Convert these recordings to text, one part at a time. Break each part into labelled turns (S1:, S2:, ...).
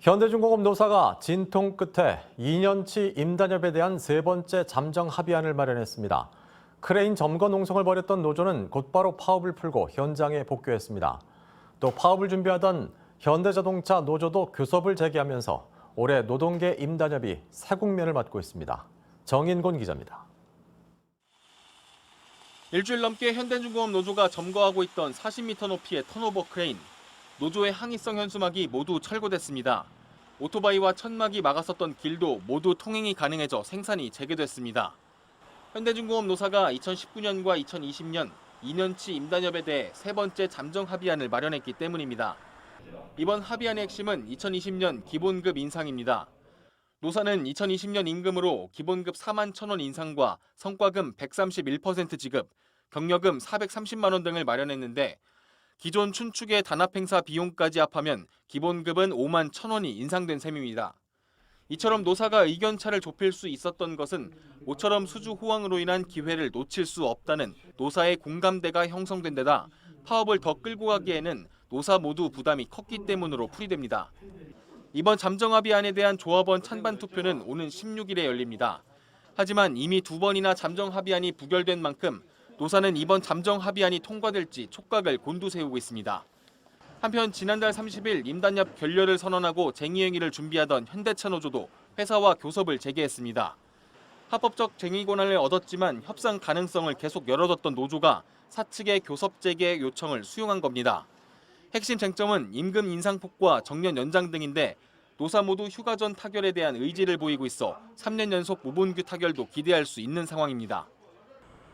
S1: 현대중공업 노사가 진통 끝에 2년치 임단협에 대한 세 번째 잠정 합의안을 마련했습니다. 크레인 점거 농성을 벌였던 노조는 곧바로 파업을 풀고 현장에 복귀했습니다. 또 파업을 준비하던 현대자동차 노조도 교섭을 재개하면서 올해 노동계 임단협이 새 국면을 맞고 있습니다. 정인곤 기자입니다.
S2: 일주일 넘게 현대중공업 노조가 점거하고 있던 40m 높이의 턴오버 크레인. 노조의 항의성 현수막이 모두 철거됐습니다. 오토바이와 천막이 막았었던 길도 모두 통행이 가능해져 생산이 재개됐습니다. 현대중공업 노사가 2019년과 2020년 2년치 임단협에 대해 세 번째 잠정 합의안을 마련했기 때문입니다. 이번 합의안의 핵심은 2020년 기본급 인상입니다. 노사는 2020년 임금으로 기본급 4만 1천 원 인상과 성과금 131% 지급, 경력금 430만 원 등을 마련했는데 기존 춘축의 단합 행사 비용까지 합하면 기본급은 5만 1천 원이 인상된 셈입니다. 이처럼 노사가 의견차를 좁힐 수 있었던 것은 모처럼 수주 호황으로 인한 기회를 놓칠 수 없다는 노사의 공감대가 형성된 데다 파업을 더 끌고 가기에는 노사 모두 부담이 컸기 때문으로 풀이됩니다. 이번 잠정합의안에 대한 조합원 찬반 투표는 오는 16일에 열립니다. 하지만 이미 두 번이나 잠정합의안이 부결된 만큼 노사는 이번 잠정 합의안이 통과될지 촉각을 곤두세우고 있습니다. 한편 지난달 30일 임단협 결렬을 선언하고 쟁의 행위를 준비하던 현대차 노조도 회사와 교섭을 재개했습니다. 합법적 쟁의 권한을 얻었지만 협상 가능성을 계속 열어뒀던 노조가 사측의 교섭 재개 요청을 수용한 겁니다. 핵심 쟁점은 임금 인상폭과 정년 연장 등인데 노사 모두 휴가 전 타결에 대한 의지를 보이고 있어 3년 연속 무본규 타결도 기대할 수 있는 상황입니다.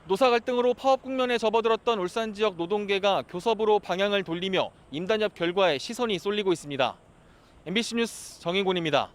S2: 노사 갈등으로 파업 국면에 접어들었던 울산 지역 노동계가 교섭으로 방향을 돌리며 임단협 결과에 시선이 쏠리고 있습니다. MBC 뉴스 정인곤입니다.